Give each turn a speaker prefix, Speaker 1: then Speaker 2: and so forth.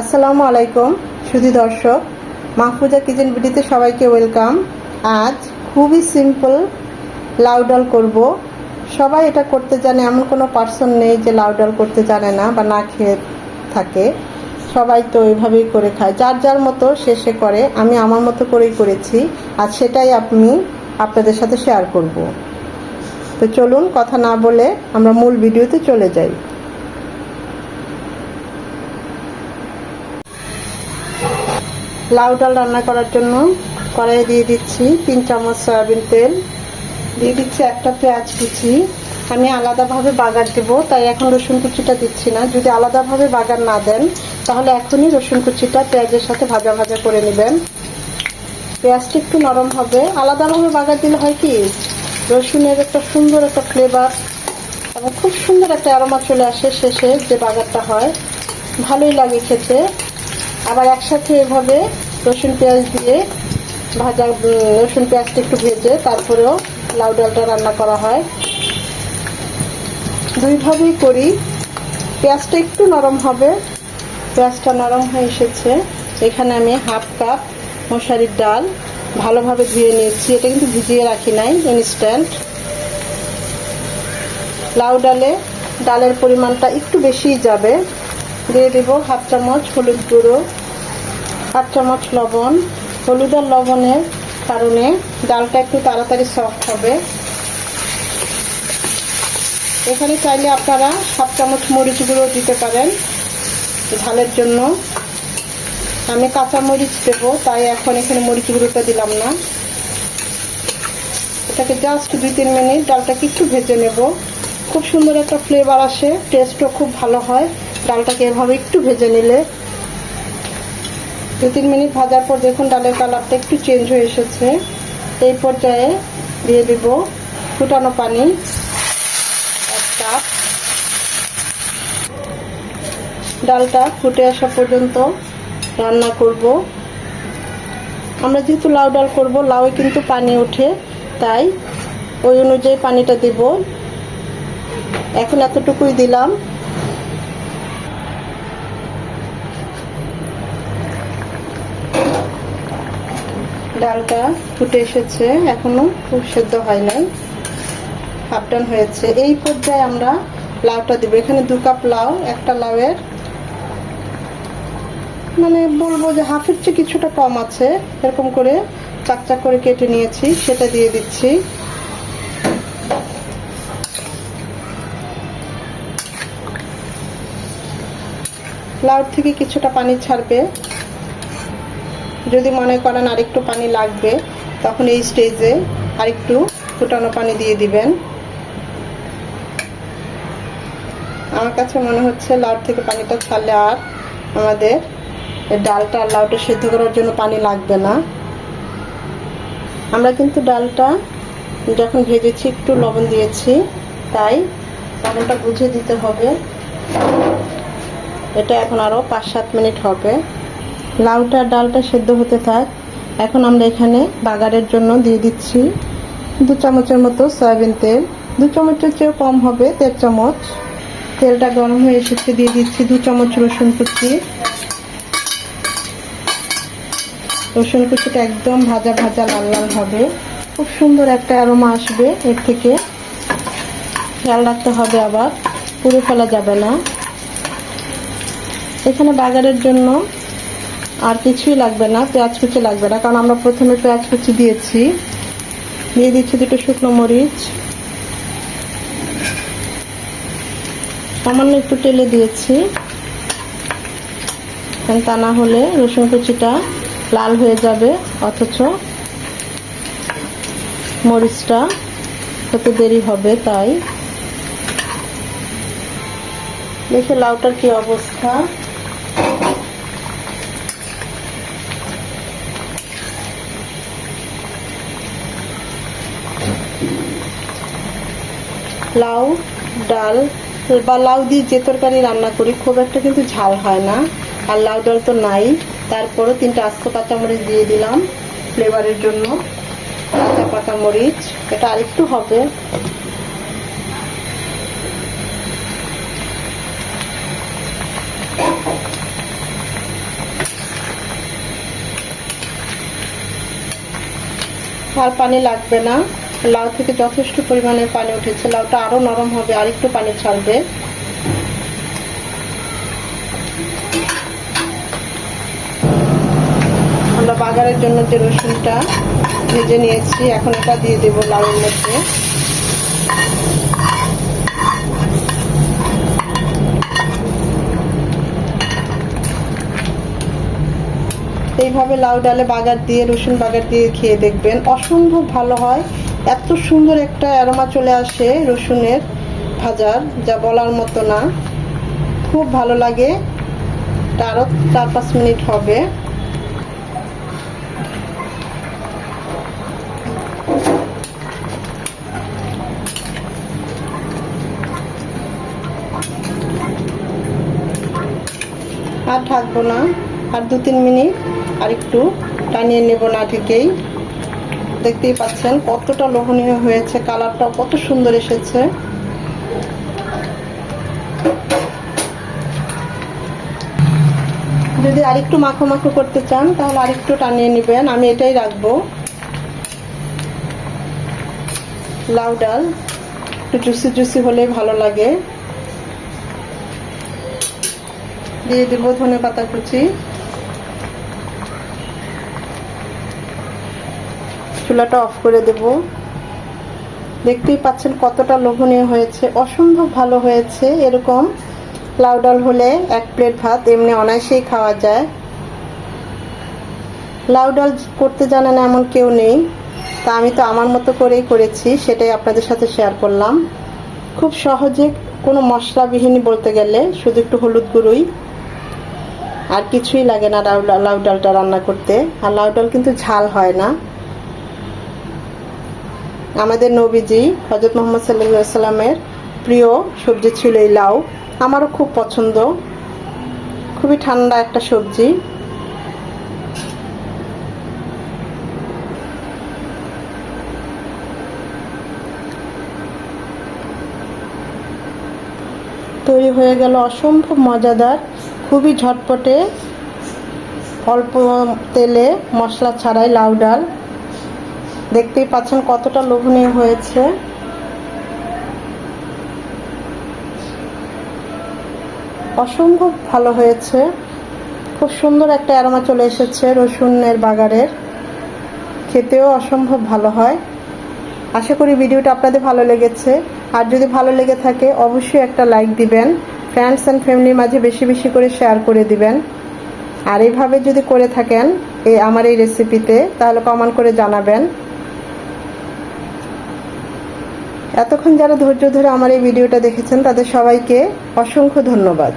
Speaker 1: আসসালামু আলাইকুম, সুধি দর্শক। মাহফুজা কিচেন ভিডিওতে সবাইকে ওয়েলকাম। আজ খুবই সিম্পল লাউ ডাল করব। সবাই এটা করতে জানে, এমন কোনো পার্সন নেই যে লাউ ডাল করতে জানে না বা না খেয়ে থাকে। সবাই তো ওইভাবেই করে খায়। যার যার মতো সে করে, আমি আমার মতো করেই করেছি। আর সেটাই আমি আপনাদের সাথে শেয়ার করব। তো চলুন, কথা না বলে আমরা মূল ভিডিওতে চলে যাই। লাউ ডাল রান্না করার জন্য কড়াইয়ে দিয়ে দিচ্ছি তিন চামচ সয়াবিন তেল। দিয়ে দিচ্ছি একটা পেঁয়াজ কুচি। আমি আলাদাভাবে বাগার দেব, তাই এখন রসুন কুচিটা দিচ্ছি না। যদি আলাদাভাবে বাগার না দেন, তাহলে এখনই রসুন কুচিটা পেঁয়াজের সাথে ভাজা ভাজা করে নেবেন। পেঁয়াজটা একটু নরম হবে। আলাদাভাবে বাগার দিলে হয় কি? রসুনের একটা সুন্দর একটা ফ্লেভার এবং খুব সুন্দর একটা অ্যারোমা চলে আসে শেষে যে বাগারটা হয়। ভালোই লাগে খেতে। আবার একসাথে এভাবে রসুন পেঁয়াজ দিয়ে ভাজা রসুন পেঁয়াজটা একটু ভেজে তারপরেও লাউ ডালটা রান্না করা হয়। দুইভাবেই করি। পেঁয়াজটা একটু নরম হবে। পেঁয়াজটা নরম হয়ে এসেছে। এখানে আমি হাফ কাপ মশারির ডাল ভালোভাবে ধুয়ে নিয়েছি। এটা কিন্তু ভিজিয়ে রাখি নাই ইনস্ট্যান্ট লাউ ডালে ডালের পরিমাণটা একটু বেশিই যাবে। দিয়ে দেব হাফ চামচ হলুদ গুঁড়ো। হাফ চামচ লবণ, হলুদ আর লবণের কারণে ডালটা একটু তাড়াতাড়ি সফট হবে। এখানে চাইলে আপনারা সাত চামচ মরিচ গুঁড়ো দিতে পারেন ঝালের জন্য। আমি কাঁচা মরিচ দেবো, তাই এখন এখানে মরিচ গুঁড়োটা দিলাম না। এটাকে জাস্ট দুই তিন মিনিট ডালটাকে একটু ভেজে নেব। খুব সুন্দর একটা ফ্লেভার আসে টেস্টও খুব ভালো হয়। ডালটাকে এভাবে একটু ভেজে নিলে দু তিন মিনিট ভাজার পর দেখুন ডালের কালারটা একটু চেঞ্জ হয়ে এসেছে। এই পর্যায়ে দিয়ে দিব ফুটানো পানি, এক কাপ। ডালটা ফুটে আসা পর্যন্ত রান্না করব। আমরা যেহেতু লাউ ডাল করব, লাউয়ে কিন্তু পানি ওঠে, তাই ওই অনুযায়ী পানিটা দেব। এখন এতটুকুই দিলাম। ডালটা ফুটে এসেছে, এখনও খুব সেদ্ধ হয় নাই। হাফ ডান হয়েছে। এই পর্যায়ে আমরা লাউটা দেবো। এখানে দু কাপ লাউ, একটা লাউয়ের মানে বলব যে হাফের চেয়ে কিছুটা কম আছে। এরকম করে চাক চাক করে কেটে নিয়েছি, সেটা দিয়ে দিচ্ছি। লাউর থেকে কিছুটা পানি ছাড়বে। যদি মনে করেন আরেকটু পানি লাগবে, তখন এই স্টেজে আরেকটু ফুটানো পানি দিয়ে দিবেন। আমার কাছে মনে হচ্ছে লাউর থেকে পানিটা ছাড়লে আর আমাদের ডালটা আর লাউটা সেদ্ধ করার জন্য পানি লাগবে না। আমরা কিন্তু ডালটা যখন ভেজেছি, একটু লবণ দিয়েছি, তাই লবণটা বুঝে দিতে হবে। এটা এখন আরও পাঁচ সাত মিনিট হবে। লাউটা, ডালটা সেদ্ধ হতে থাক। এখন আমরা এখানে বাগারের জন্য দিয়ে দিচ্ছি দু চামচের মতো সয়াবিন তেল। দু চামচের চেয়েও কম হবে দেড় চামচ। তেলটা গরম হয়ে এসেছে, দিয়ে দিচ্ছি দু চামচ রসুন কুচি। রসুন কুচিটা একদম ভাজা ভাজা লাল লাল হবে। খুব সুন্দর একটা অ্যারোমা আসবে এর থেকে। খেয়াল রাখতে হবে আবার, পুড়ে ফেলা যাবে না। এখানে বাগারের জন্য আর কিছুই লাগবে না, পেঁয়াজ কুচি লাগবে না, কারণ আমরা প্রথমে পেঁয়াজ কুচি দিয়েছি। দিয়ে দিচ্ছি দুটো শুকনো মরিচ। সামান্য একটু তেলে দিয়েছি। তা না হলে রসুন কুচিটা লাল হয়ে যাবে, অথচ মরিচটা হতে দেরি হবে, তাই। দেখে লাউটার কি অবস্থা? লাউ, ডাল বা লাউ দিয়ে যে তরকারি রান্না করি, খুব একটা কিন্তু ঝাল হয় না। আর লাউ ডাল তো নাই। তারপরে তিনটা আস্ত কাঁচামরিচ দিয়ে দিলাম ফ্লেভারের জন্য। কাঁচা কাঁচামরিচ, এটা আরেকটু হবে। আর পানি লাগবে না। লাউ থেকে যথেষ্ট পরিমাণে পানি উঠেছে। লাউটা আরও নরম হবে আর একটু পানি ছাড়বে। আমরা বাগারের জন্য যে রসুনটা ভেজে নিয়েছি, এখন এটা দিয়ে দেবো লাউয়ের মধ্যে। এইভাবে লাউ ডালে বাগার দিয়ে, রসুন বাগার দিয়ে খেয়ে দেখবেন। অসম্ভব ভালো হয়। এত সুন্দর একটা অ্যারোমা চলে আসে রসুনের ভাজার, যা বলার মতো না। খুব ভালো লাগে। আরও চার পাঁচ মিনিট হবে। আর ঢাকবো না। আর দু তিন মিনিট আর একটু টানিয়ে নেব না ঠিকই দেখতেই পাচ্ছেন কতটা লোভনীয় হয়েছে, কালারটাও কত সুন্দর এসেছে। যদি আরেকটু মাখো মাখো করতে চান, তাহলে আরেকটু টানিয়ে নেবেন। আমি এটাই রাখব। লাউ ডাল, একটু জুসি জুসি হলেই ভালো লাগে। দিয়ে দেবো ধনে পাতা কুচি। চুলাটা অফ করে দেব। দেখতেই পাচ্ছেন কতটা লোভনীয় হয়েছে, অসম্ভব ভালো হয়েছে। এরকম লাউ ডাল হলে এক প্লেট ভাত, এমনি অনায়াসেই খাওয়া যায়। লাউ ডাল করতে জানে না এমন কেউ নেই। তা আমি তো আমার মতো করেই করেছি, সেটাই আপনাদের সাথে শেয়ার করলাম। খুব সহজে কোনো মশলাবিহীনই বলতে গেলে শুধু একটু হলুদ গুঁড়োই। আর কিছুই লাগে না লাউ ডালটা রান্না করতে। আর লাউ ডাল কিন্তু ঝাল হয় না। আমাদের নবীজি হজরত মোহাম্মদ সাল্লা সাল্লামের প্রিয় সবজি ছিল এই লাউ। আমারও খুব পছন্দ। খুবই ঠান্ডা একটা সবজি। তৈরি হয়ে গেল অসম্ভব মজাদার, খুবই ঝটপটে অল্প তেলে মশলা ছাড়াই লাউ ডাল। দেখতেই পাচ্ছেন কতটা লোভনীয় হয়েছে। অসম্ভব ভালো হয়েছে। খুব সুন্দর একটা অ্যারোমা চলে এসেছে রসুনের বাগারের। খেতেও অসম্ভব ভালো হয়। আশা করি ভিডিওটা আপনাদের ভালো লেগেছে। আর যদি ভালো লেগে থাকে, অবশ্যই একটা লাইক দিবেন। ফ্রেন্ডস অ্যান্ড ফ্যামিলির মাঝে বেশি বেশি করে শেয়ার করে দিবেন। আর এইভাবে যদি করে থাকেন এই আমার এই রেসিপিতে তাহলে কমেন্ট করে জানাবেন। এতক্ষণ যারা ধৈর্য ধরে আমার এই ভিডিওটা দেখেছেন তাদের সবাইকে অসংখ্য ধন্যবাদ।